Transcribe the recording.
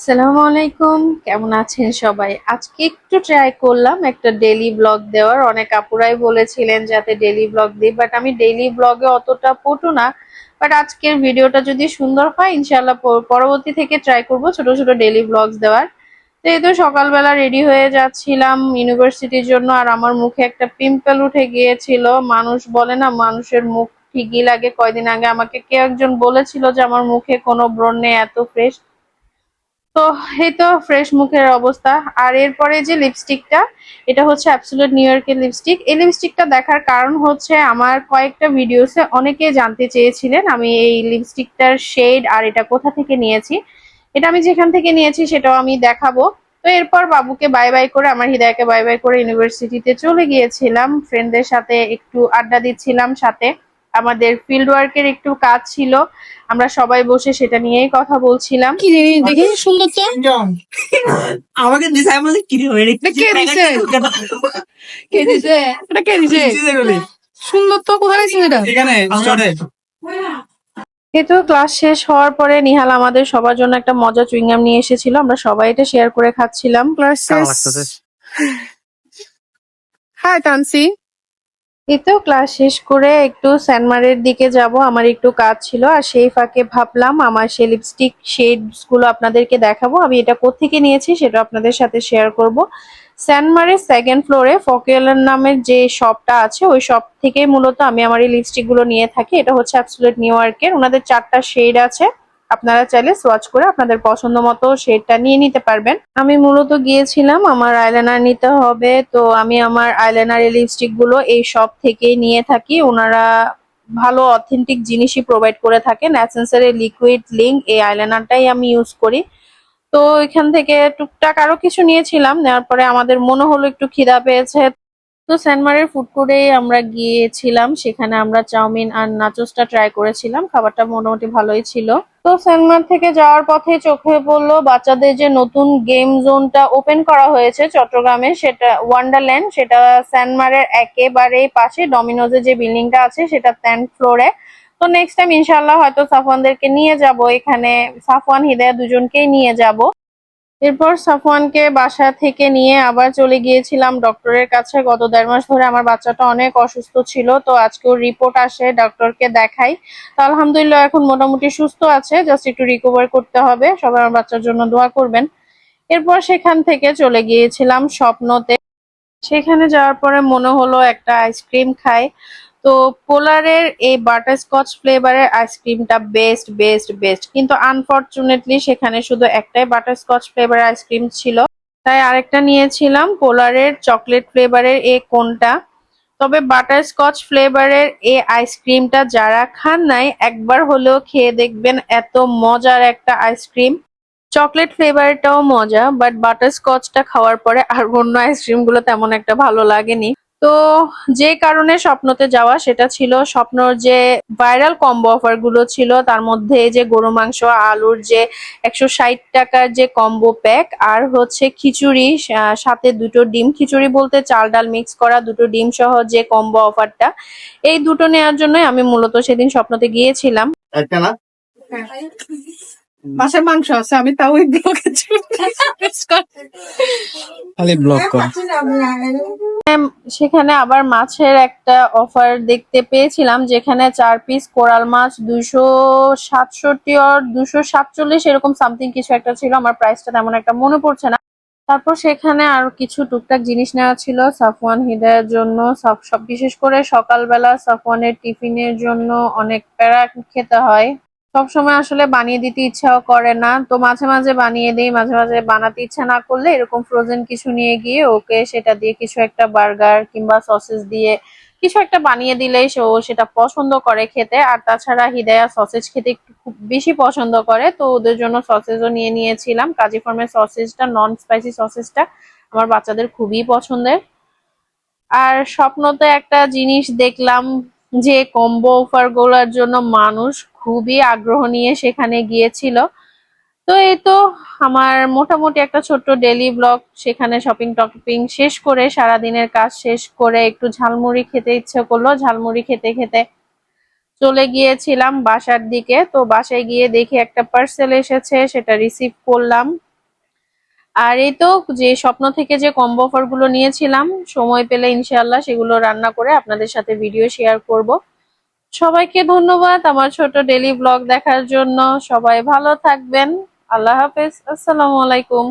আসসালামু আলাইকুম, কেমন আছেন সবাই? আজকে একটু ট্রাই করলাম, একটা ডেলি ব্লগ দেওয়ার। অনেক আপুরাই বলেছিলেন যাতে ডেলি ব্লগ দিই বাট আমি ডেলি ব্লগে অতটা পটু না। বাট আজকের ভিডিওটা যদি সুন্দর হয় ইনশাল্লাহ পরবর্তী থেকে ট্রাই করব ছোট ছোট ডেলি ব্লগস দেওয়ার। তো এই তো সকালবেলা রেডি হয়ে যাচ্ছিলাম ইউনিভার্সিটির জন্য, আর আমার মুখে একটা পিম্পল উঠে গিয়েছিল। মানুষ বলে না, মানুষের মুখ ঠিকই লাগে। কয়দিন আগে আমাকে কেউ একজন বলেছিল যে আমার মুখে কোনো ব্রণ নেই, এত ফ্রেশ তো এই তো ফ্রেশ মুখের অবস্থা। আর এরপরে যে লিপস্টিকটা এটা হচ্ছে অ্যাবসুলেট নিউ ইয়র্কের লিপস্টিক এই লিপস্টিকটা দেখার কারণ হচ্ছে আমার কয়েকটা ভিডিওসে অনেকে জানতে চেয়েছিলেন আমি এই লিপস্টিকটার শেড আর এটা কোথা থেকে নিয়েছি। এটা আমি যেখান থেকে নিয়েছি সেটাও আমি দেখাবো। তো এরপর বাবুকে বাই বাই করে, আমার হৃদয়কে বাই বাই করে ইউনিভার্সিটিতে চলে গিয়েছিলাম। ফ্রেন্ডদের সাথে একটু আড্ডা দিচ্ছিলাম সাথে। আমাদের ফিল্ড ওয়ার্কের একটু কাজ ছিল। আমরা সবাই বসে সেটা নিয়েই কথা বলছিলাম। কি জিনিস দেখি সুন্দর তো আমাকে দিছে আমি বলি, কি রে এটা কে দিছে? কে দিছে? এটা কে দিছে? সুন্দর তো কোথায় গেছিস এটা এখানে ক্লাস শেষ হওয়ার পরে নিহাল আমাদের সবার জন্য একটা মজা চুইংগাম নিয়ে এসেছিল আমরা সবাই এটা শেয়ার করে খাচ্ছিলাম। ক্লাস হাই তানসি এই তো ক্লাস শেষ করে একটু স্যানমারের দিকে যাব, আমার একটু কাজ ছিল আর সেই ফাঁকে ভাবলাম আমার সেই লিপস্টিক শেডসগুলো আপনাদেরকে দেখাবো। আমি এটা কোত্থেকে নিয়েছি সেটা আপনাদের সাথে শেয়ার করব। স্যানমারের সেকেন্ড ফ্লোরে ফকেলার নামের যে শপটা আছে, ওই শপ থেকে মূলত আমি আমার এই লিপস্টিকগুলো নিয়ে থাকি। এটা হচ্ছে অ্যাবসুলেট নিউ ইয়র্কের ওনাদের চারটা শেড আছে। আপনারা চাইলে সোয়াচ করে আপনাদের পছন্দ মতো শেডটা নিয়ে নিতে পারবেন। আমি মূলত গিয়েছিলাম আমার আইলাইনার নিতে হবে, তো আমি আমার আইলাইনার লিপস্টিকগুলো এই শপ থেকে নিয়ে থাকি। ওনারা ভালো অথেন্টিক জিনিসই প্রোভাইড করে থাকেন। অ্যাসেন্সের লিকুইড লিঙ্ক এই আইলাইনারটাই আমি ইউজ করি। তো এখান থেকে টুকটাক আরও কিছু নিয়েছিলাম, নেওয়ার পরে আমাদের মনে হলো একটু খিদা পেয়েছে। তো স্যানমারের ফুড কোর্টে আমরা গিয়েছিলাম, সেখানে আমরা চাউমিন আর নাচোসটা ট্রাই করেছিলাম। খাবারটা মোটামুটি ভালোই ছিল। তো সেনমার থেকে যাওয়ার পথে চোখে পড়ল বাচ্চাদের যে নতুন গেম জোনটা ওপেন করা হয়েছে চট্টগ্রামে, সেটা ওয়ান্ডারল্যান্ড সেটা সেনমারের একেবারে পাশে ডমিনোজের যে বিল্ডিংটা আছে সেটা টেন ফ্লোরে তো নেক্সট টাইম ইনশাল্লাহ হয়তো সাফওয়ানদেরকে নিয়ে যাব, এখানে সাফওয়ান, হৃদয়া দুজনকেই নিয়ে যাব। এরপর সাফওয়ানকে বাসা থেকে নিয়ে আবার চলে গিয়েছিলাম ডক্টরের কাছে। গত দেড় মাস ধরে আমার বাচ্চাটা অনেক অসুস্থ ছিল, তো আজকেও রিপোর্ট আসে, ডক্টরকে দেখাই। তো আলহামদুলিল্লাহ এখন মোটামুটি সুস্থ আছে, জাস্ট একটু রিকভার করতে হবে, সবাই আমার বাচ্চার জন্য দোয়া করবেন। এরপর সেখান থেকে চলে গিয়েছিলাম স্বপ্নতে। সেখানে যাওয়ার পরে মনে হলো একটা আইসক্রিম খাই। তো পোলারের এই বাটারস্কচ ফ্লেভারের আইসক্রিমটা বেস্ট বেস্ট বেস্ট কিন্তু আনফরচুনেটলি সেখানে শুধু একটাই বাটারস্কচ ফ্লেভারের আইসক্রিম ছিল। তাই আরেকটা নিয়েছিলাম পোলারের চকলেট ফ্লেভারের এ কোনটা? তবে বাটারস্কচ ফ্লেভারের এই আইসক্রিমটা যারা খান নাই, একবার হলেও খেয়ে দেখবেন এত মজার একটা আইসক্রিম। চকলেট ফ্লেভারটাও মজা বাট বাটারস্কচটা খাওয়ার পরে আর অন্য আইসক্রিমগুলো তেমন একটা ভালো লাগেনি। তো যে কারণে স্বপ্নতে যাওয়া সেটা ছিল স্বপ্নর যে ভাইরাল কম্বো অফারগুলো ছিল তার মধ্যে যে গরু মাংস আলুর যে একশো ষাট টাকার যে কম্বো প্যাক আর হচ্ছে খিচুড়ি সাথে দুটো ডিম। খিচুড়ি বলতে চাল ডাল মিক্স করা দুটো ডিম সহ যে কম্বো অফারটা এই দুটো নেওয়ার জন্যই আমি মূলত সেদিন স্বপ্নতে গিয়েছিলাম। একটা না? বাসায় মাংস আছে আমি তাও ওই ব্লগে খালি কর। সেখানে আবার মাছের একটা অফার দেখতে পেয়েছিলাম, যেখানে চার পিস কোরাল মাছ দুশো সাতষট্টি আর দুশো সাতচল্লিশ এরকম সামথিং কিছু একটা ছিল, আমার প্রাইসটা তেমন একটা মনে পড়ছে না। তারপর সেখানে আর কিছু টুকটাক জিনিস নেওয়া ছিল, সাফওয়ান হৃদয়ের জন্য, সব সব বিশেষ করে সকালবেলা সাফওয়ানের টিফিনের জন্য অনেক প্যারা খেতে হয়। সব সময় আসলে বানিয়ে দিতে ইচ্ছাও করে না। তো মাঝে মাঝে বানিয়ে দিই, মাঝে মাঝে বানাতে ইচ্ছা না করলে এরকম ফ্রোজেন কিছু নিয়ে গিয়ে ওকে সেটা দিয়ে কিছু একটা বার্গার কিংবা সসেস দিয়ে কিছু একটা বানিয়ে দিলেই সে ও সেটা পছন্দ করে খেতে। আর তাছাড়া হিদায়া সসেজ খেতে খুব বেশি পছন্দ করে। তো ওদের জন্য সসেজও নিয়ে নিয়েছিলাম। কাজী ফার্মের সসেজটা নন স্পাইসি সসেজটা আমার বাচ্চাদের খুবই পছন্দের। আর স্বপ্নতে একটা জিনিস দেখলাম যে কম্বো অফারগুলোর জন্য মানুষ খুবই আগ্রহ নিয়ে সেখানে গিয়েছিল। তো এই তো আমার মোটামুটি একটা ছোট্ট ডেলি ব্লগ সেখানে শপিং টপিং শেষ করে সারাদিনের কাজ শেষ করে একটু ঝালমুড়ি খেতে ইচ্ছে করল। ঝালমুড়ি খেতে খেতে চলে গিয়েছিলাম বাসার দিকে। তো বাসায় গিয়ে দেখি একটা পার্সেল এসেছে, সেটা রিসিভ করলাম। আর এই তো যে স্বপ্ন থেকে যে কম্বো অফারগুলো নিয়েছিলাম, সময় পেলে ইনশাআল্লাহ সেগুলো রান্না করে আপনাদের সাথে ভিডিও শেয়ার করব। সবাইকে ধন্যবাদ আমার ছোট ডেলি ব্লগ দেখার জন্য। সবাই ভালো থাকবেন। আল্লাহ হাফেজ। আসসালামু আলাইকুম।